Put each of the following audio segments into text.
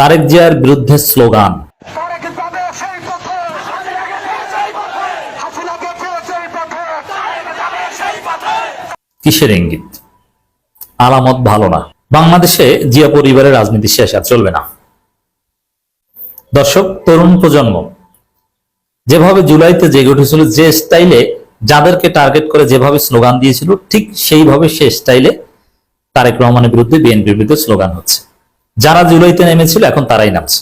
তারেক জিয়ার বিরুদ্ধে স্লোগান। কিসের ইঙ্গিত? আলামত ভালো না। বাংলাদেশে জিয়া পরিবারের রাজনীতি শেষ আর চলবে না। দর্শক তরুণ প্রজন্ম যেভাবে জুলাইতে জেগে উঠেছিল যে স্টাইলে যাদেরকে টার্গেট করে যেভাবে স্লোগান দিয়েছিল ঠিক সেইভাবে সে স্টাইলে তারেক রহমানের বিরুদ্ধে বিএনপির বিরুদ্ধে স্লোগান হচ্ছে। যারা জুলাইতে নেমেছিল এখন তারাই নামছে।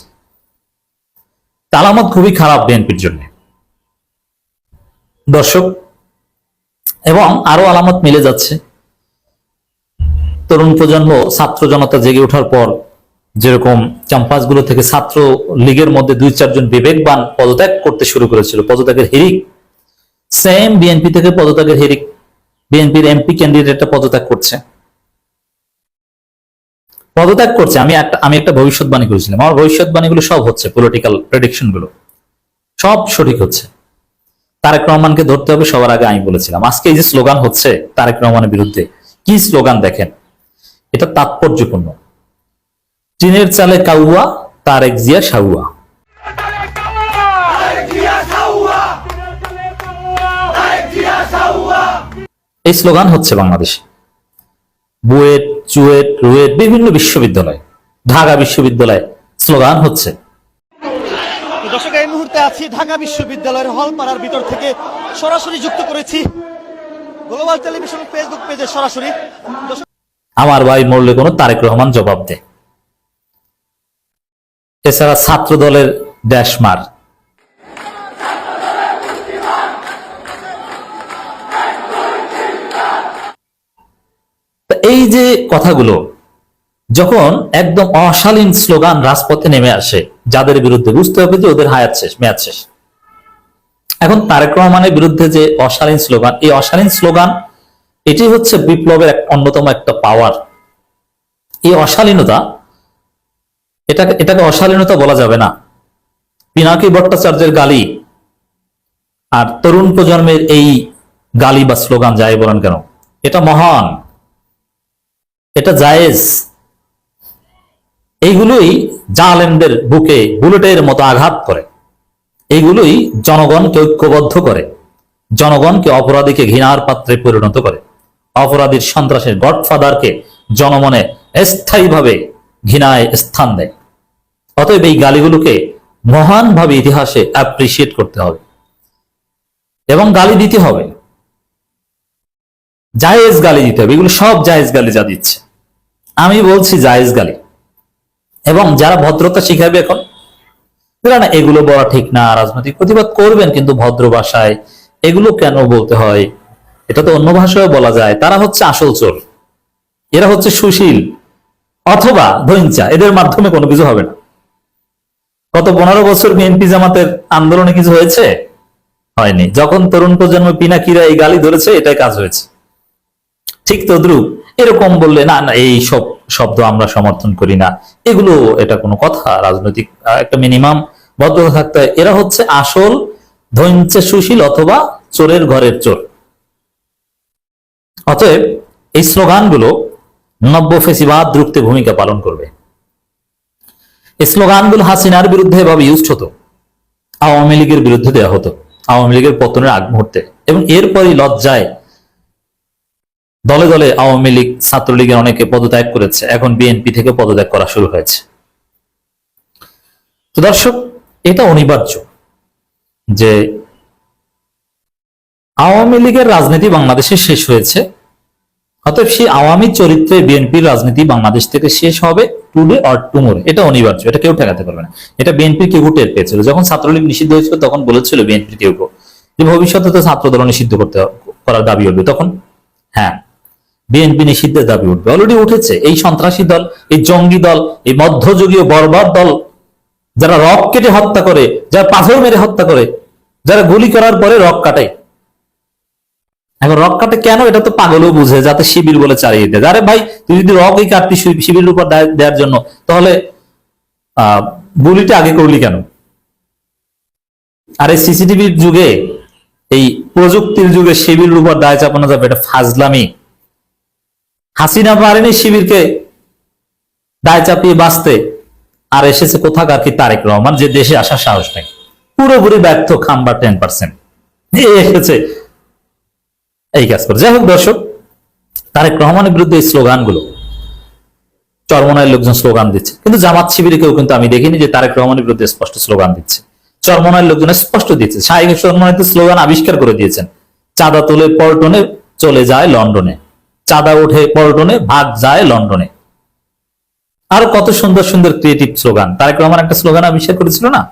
তালামত খুবই খারাপ বিএনপির জন্য। দর্শক, এবং আরও আলামত মিলে যাচ্ছে। তরুণ প্রজন্ম, ছাত্র জনতা জেগে ওঠার পর যেরকম ক্যাম্পাসগুলো থেকে ছাত্র লীগের মধ্যে দুই চারজন বিবেকবান পদত্যাগ করতে শুরু করেছিল, পদত্যাগের হিরিক সেম বিএনপি থেকে পদত্যাগের হিরিক বিএনপির এমপি ক্যান্ডিডেটটা পদত্যাগ করছে। পদত্যাগ করছে, আমি একটা আমি একটা ভবিষ্যৎবাণী করেছিলাম। আমার ভবিষ্যৎবাণীগুলো সব হচ্ছে পলিটিক্যাল প্রেডিকশনগুলো সব সঠিক হচ্ছে। তারেক রহমানকে ধরতে হবে, সবার আগে আমি বলেছিলাম। আজকে এই যে স্লোগান হচ্ছে তারেক রহমানের বিরুদ্ধে, কি স্লোগান দেখেন? এটা তাৎপর্যপূর্ণ। চীনের চালে কাউয়া, তারেক জিয়া সাউয়া এই স্লোগান হচ্ছে বাংলাদেশে। বুয়েট চুয়েট রুয়েট বিভিন্ন বিশ্ববিদ্যালয় ঢাকা বিশ্ববিদ্যালয় স্লোগান হচ্ছে। দর্শক এই মুহূর্তে আছি ঢাকা বিশ্ববিদ্যালয়ের হল পাড়ার ভিতর থেকে সরাসরি যুক্ত করেছি গ্লোবাল টেলিভিশন ফেসবুক পেজে সরাসরি। আমার ভাই মরলে কোনো তারেক রহমান জবাব দেয় এছাড়া ছাত্র দলের ড্যাশ এই যে কথাগুলো, যখন একদম অশালীন স্লোগান রাজপথে নেমে আসে, যাদের বিরুদ্ধে বুঝতে হবে যে ওদের হায়াত শেষ, মেয়াদ শেষ। এখন তারেক রহমানের বিরুদ্ধে যে অশালীন স্লোগান, এই অশালীন স্লোগান, এটি হচ্ছে বিপ্লবের এক অন্যতম একটা পাওয়ার এই অশালীনতা, এটাকে এটাকে অশালীনতা বলা যাবে না। পিনাকি ভট্টাচার্যের গালি আর তরুণ প্রজন্মের এই গালি বা স্লোগান যাই বলেন কেন, এটা মহান। এটা জায়েজ। এইগুলোই জালেমদের বুকে বুলেটের মতো আঘাত করে। এইগুলোই জনগণকে ঐক্যবদ্ধ করে, জনগণকে অপরাধীকে ঘৃণার পাত্রে পরিণত করে। অপরাধীর সন্ত্রাসের গডফাদারকে জনমনে স্থায়ীভাবে ঘৃণায় স্থান দেয়। অতএব এই গালিগুলোকে মহানভাবে ইতিহাসে অ্যাপ্রিসিয়েট করতে হবে। এবং গালি দিতে হবে। জায়েজ গালি দিতে হবে। এগুলো সব জায়েজ গালি যা দিচ্ছে। আমি বলছি জায়েজ গালি। এবং যারা ভদ্রতা শিখাবে এখন, না এগুলো বলা ঠিক না, রাজনৈতিক প্রতিবাদ করবেন, কিন্তু ভদ্র ভাষায় এগুলো কেন বলতে হয়? এটা তো অন্য ভাষায় বলা যায়। তারা হচ্ছে আসল চোর। এরা হচ্ছে সুশীল অথবা ধৈঞ্চা এদের মাধ্যমে কোনো কিছু হবে না। গত পনেরো বছর বিএনপি জামাতের আন্দোলনে কিছু হয়েছে? হয়নি। যখন তরুণ প্রজন্ম পিনাকিরা এই গালি ধরেছে, এটাই কাজ হয়েছে। ঠিক তদ্রুপ। এরকম বললে, না না, এই সব শব্দ আমরা সমর্থন করি না। এগুলো, এটা কোনো কথা, রাজনৈতিক একটা মিনিমাম ভদ্রতা থাকতে হয়। এরা হচ্ছে আসল ধৈঞ্চে সুশীল অথবা চোরের ঘরের চোর। অতএব এই স্লোগানগুলো নব্য ফেসিবাদ রুখতে ভূমিকা পালন করবে। এই স্লোগানগুলো হাসিনার বিরুদ্ধে এভাবে ইউজ হতো। আওয়ামী লীগের বিরুদ্ধে দেওয়া হতো। আওয়ামী লীগের পতনের আগ মুহূর্তে এবং এরপরই লজ্জায় দলে দলে আওয়ামী লীগ ছাত্রলীগের অনেকে পদত্যাগ করেছে। এখন বিএনপি থেকে পদত্যাগ করা শুরু হয়েছে। তো দর্শক, এটা অনিবার্য যে আওয়ামী লীগের রাজনীতি বাংলাদেশে শেষ হয়েছে। অতএব সেই আওয়ামী চরিত্রে বিএনপির রাজনীতি বাংলাদেশ থেকে শেষ হবে টুডে অর টুমোরে। এটা অনিবার্য, এটা কেউ ঠেকাতে পারবে না। এটা বিএনপি কেউ টের পেয়েছিল। যখন ছাত্রলীগ নিষিদ্ধ হয়েছিল, তখন বলেছিল বিএনপি কেউ যে ভবিষ্যতে তো ছাত্র দল নিষিদ্ধ করতে করার দাবি উঠবে তখন হ্যাঁ বিএনপি নিষিদ্ধের দাবি উঠবে। অলরেডি উঠেছে। এই সন্ত্রাসী দল, এই জঙ্গি দল, এই মধ্যযুগীয় বর্বর দল, যারা রক কেটে হত্যা করে, যারা পাথর মেরে হত্যা করে, যারা গুলি করার পরে রক কাটায় এখন রক কাটে কেন? এটা তো পাগলও বুঝে, যাতে শিবির বলে চালিয়ে দেয় আরে ভাই, তুই যদি রকই কাটতি শিবিরের উপর দেওয়ার জন্য, তাহলে আহ গুলিটা আগে করলি কেন? আর এই সিসিটিভির যুগে, এই প্রযুক্তির যুগে শিবিরের উপর দায় চাপানো যাবে, এটা ফাজলামি। হাসিনা পারেনি শিবিরকে দায় চাপিয়ে বাঁচতে। আর এসেছে কোথাকার কি তারেক রহমান? যে দেশে আসার সাহস নেই। পুরোপুরি ব্যর্থ খাম্বার টেন পার্সেন্ট এসেছে, এই কাজ করে। যাই হোক দর্শক, তারেক রহমানের বিরুদ্ধে এই স্লোগানগুলো, চরমনায়ের লোকজন স্লোগান দিচ্ছে। কিন্তু জামাত শিবিরে কেউ কিন্তু আমি দেখিনি যে তারেক রহমানের বিরুদ্ধে স্পষ্ট স্লোগান দিচ্ছে। চরমনায়ের লোকজন স্পষ্ট দিচ্ছে। শাহিক চরমনায় স্লোগান আবিষ্কার করে দিয়েছেন। চাঁদা তুলে পল্টনে চলে যায় লন্ডনে। চাঁদা উঠে পল্টনে, ভাগ যায় লন্ডনে। আরও কত সুন্দর সুন্দর ক্রিয়েটিভ স্লোগান তারেক রহমান একটা স্লোগান আবিষ্কার করেছিল না?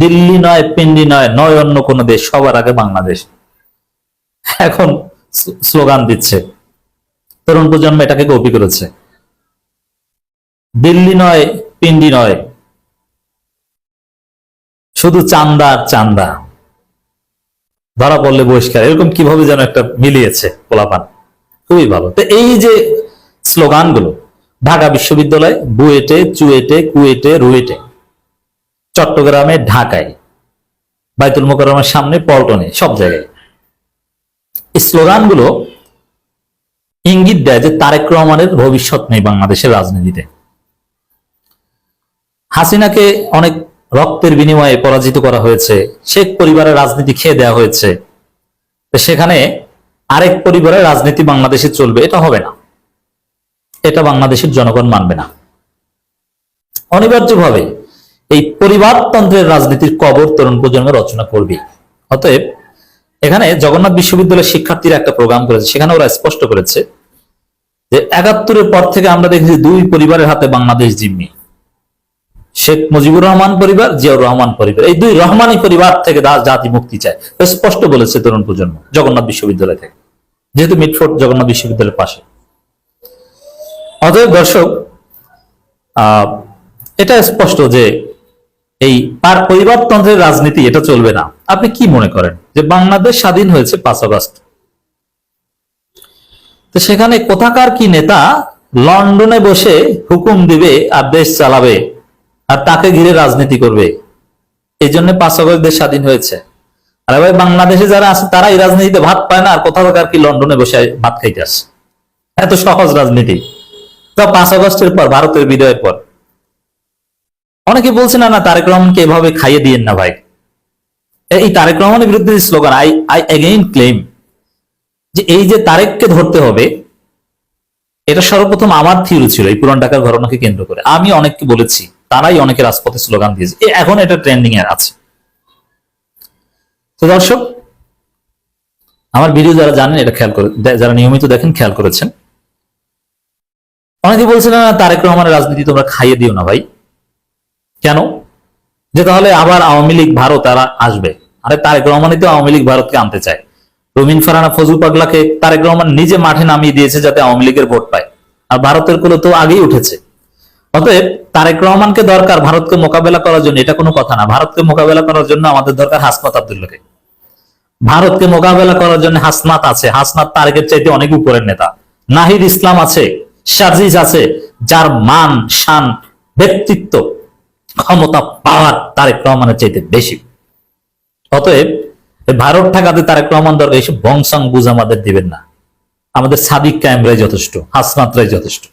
দিল্লি নয়, পিন্ডি নয় নয় অন্য কোন দেশ, সবার আগে বাংলাদেশ। এখন স্লোগান দিচ্ছে। তরুণ প্রজন্ম এটাকে কপি করেছে। দিল্লি নয়, পিন্ডি নয়। শুধু চান্দা আর চান্দা ধরা পড়লে বহিষ্কার। এরকম কীভাবে যেন একটা মিলিয়েছে পোলাপান। খুবই ভালো। তো এই যে স্লোগানগুলো, ঢাকা বিশ্ববিদ্যালয়, বুয়েটে, চুয়েটে, কুয়েটে, রুয়েটে, চট্টগ্রামে, ঢাকায়, বাইতুল মোকাররমের সামনে, পল্টনে, সব জায়গায়। স্লোগানগুলো ইঙ্গিত দেয় যে তারেক রহমানের ভবিষ্যৎ নেই বাংলাদেশের রাজনীতিতে। হাসিনাকে অনেক রক্তের বিনিময়ে পরাজিত করা হয়েছে, শেখ পরিবারের রাজনীতি খেয়ে দেওয়া হয়েছে। সেখানে আরেক পরিবারের রাজনীতি বাংলাদেশে চলবে, এটা হবে না। এটা বাংলাদেশের জনগণ মানবে না। অনিবার্যভাবে এই পরিবারতন্ত্রের রাজনীতির কবর তরুণ প্রজন্ম রচনা করবে। অতএব এখানে জগন্নাথ বিশ্ববিদ্যালয়ের শিক্ষার্থীরা একটা প্রোগ্রাম করেছে, সেখানে ওরা স্পষ্ট করেছে যে একাত্তরের পর থেকে আমরা দেখেছি দুই পরিবারের হাতে বাংলাদেশ জিম্মি। শেখ মুজিবুর রহমান পরিবার, জিয়াউর রহমান পরিবার। এই দুই রহমানি পরিবার থেকে জাতি মুক্তি চায়। স্পষ্ট বলেছে তরুণ প্রজন্ম, জগন্নাথ বিশ্ববিদ্যালয় থেকে। যেহেতু মিটফোর্ড জগন্নাথ বিশ্ববিদ্যালয়ের পাশে। অতএব দর্শক এটা স্পষ্ট যে এই পার পরিবারতন্ত্রের রাজনীতি এটা চলবে না। আপনি কি মনে করেন যে বাংলাদেশ স্বাধীন হয়েছে পাঁচ আগস্ট? তো সেখানে কোথাকার কি নেতা লন্ডনে বসে হুকুম দিবে আর দেশ চালাবে আর তাকে ঘিরে রাজনীতি করবে? এই জন্য পাঁচ আগস্ট দেশ স্বাধীন হয়েছে। আর ভাই, বাংলাদেশে যারা আছে তারা এই রাজনীতিতে ভাত পায় না, আর কোথাকার কি লন্ডনে বসে ভাত খাইতে আসে? এত সহজ রাজনীতি। তো পাঁচ আগস্টের পর, ভারতের বিজয়ের পর। অনেকে বলছে, না না, তারেক রহমানকে এভাবে খাইয়ে দিয়েন না ভাই। এই তারেক রহমানের বিরুদ্ধে slogan, I I again claim যে এই যে তারেককে ধরতে হবে, এটা সর্বপ্রথম আমার থিওরি ছিল, এই পুরান ঢাকার ঘটনাকে কেন্দ্র করে। আমি অনেককে বলেছি, তারাই অনেকে রাজপথে স্লোগান দিয়েছে। এখন এটা ট্রেন্ডিং এ আছে। তো দর্শক, আমার ভিডিও যারা জানেন, এটা খেয়াল করে যারা নিয়মিত দেখেন, খেয়াল করেছেন। অনেকে বলছিলেন, না, তারেক রহমানের রাজনীতি তোমরা খাইয়ে দিও না ভাই। কেন? যে তাহলে আবার আওয়ামী লীগ, ভারত, তারা আসবে। আরে, তারেক রহমানই তো আওয়ামী লীগ ভারতকে আনতে চায়। রবিন ফারানা ফজল পাগলাকে তারেক রহমান নিজে মাঠে নামিয়ে দিয়েছে যাতে আওয়ামী লীগের ভোট পায়। আর ভারতের কোলো তো আগেই উঠেছে। অতএব, তারেক রহমানকে দরকার ভারতকে মোকাবেলা করার জন্য, এটা কোনো কথা না। ভারতকে মোকাবেলা করার জন্য আমাদের দরকার হাসনাত আব্দুল্লাহকে। ভারতকে মোকাবেলা করার জন্য হাসনাত আছে। হাসনাত তারেকের চাইতে অনেক উপরের নেতা। নাহিদ ইসলাম আছে, সাজিজ আছে, যার মান, শান, ব্যক্তিত্ব, ক্ষমতা, পাওয়ার তারেক রহমানের চাইতে বেশি। অতএব ভারত ঠেকাতে তারেক রহমান দরকার এইসব বংশাং বুঝ আমাদের দিবেন না। আমাদের সাদিক ক্যামেরাই যথেষ্ট, হাসনাতরাই যথেষ্ট।